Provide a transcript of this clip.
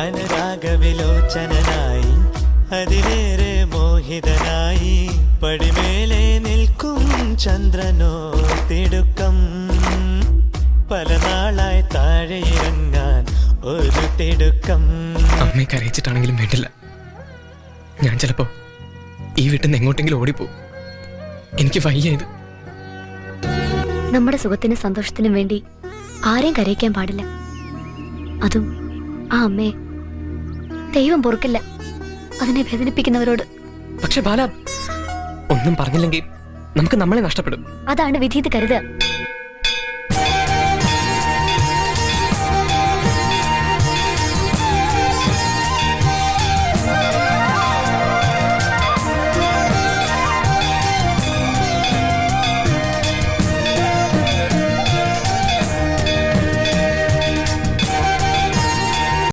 അനുരാഗവിലോചനായി അതിലേറെ മോഹിതനായി പടിമേലെ നിൽക്കും ചന്ദ്രനോ തിടുക്കം. പല നാളായി താഴെ ഇറങ്ങാൻ ഒരു തിടുക്കം. അമ്മയെ കരയിച്ചിട്ടാണെങ്കിലും വേണ്ടില്ല. ഞാൻ ചിലപ്പോ ഈ വീട്ടിൽ നിന്ന് എങ്ങോട്ടെങ്കിലും ഓടിപ്പോ എനിക്ക് വയ്യ ഇത്. നമ്മുടെ സുഖത്തിനും സന്തോഷത്തിനും വേണ്ടി ആരെയും കരയിക്കാൻ പാടില്ല. അതും ആ അമ്മയെ ദൈവം പൊറുക്കില്ല. അതിനെ വേദനിപ്പിക്കുന്നവരോട്. പക്ഷെ ബാല ഒന്നും പറഞ്ഞില്ലെങ്കിൽ നമുക്ക് നമ്മളെ നഷ്ടപ്പെടും. അതാണ് വിധീത് കരുതുക.